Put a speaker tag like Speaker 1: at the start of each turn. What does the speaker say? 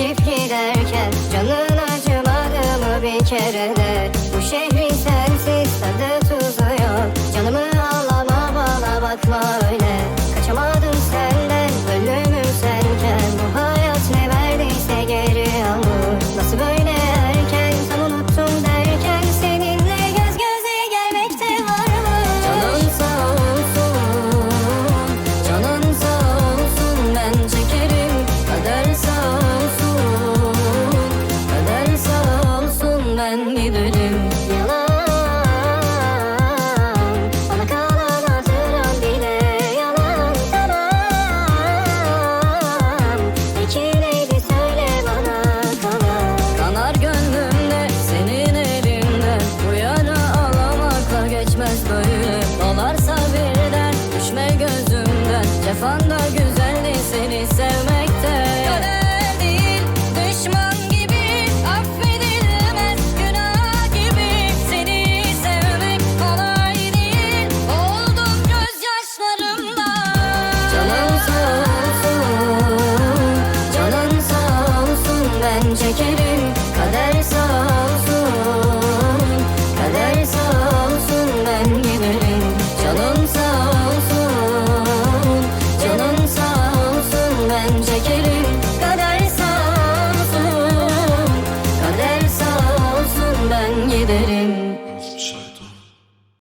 Speaker 1: Geçip giderken canın acımadı mı bir kere de. Bu şehri sensiz tadı tuzuyor Canımı ağlama bana bakma. Gidelim gidelim Yalan. Bana kalan bile Yalan. Tamam. Peki neydi söyle bana kalan. Kanar gönlümde senin elinde. Bu alamakla geçmez böyle. Dolarsa birden düşme gözümden. Cefanda güzeldi seni sev şekerim Kaderse olsun Kaderse olsun. Ben giderim. Canım sağ olsun Canım sağ olsun. Ben çekerim. Kaderse olsun Kaderse olsun. Ben giderim.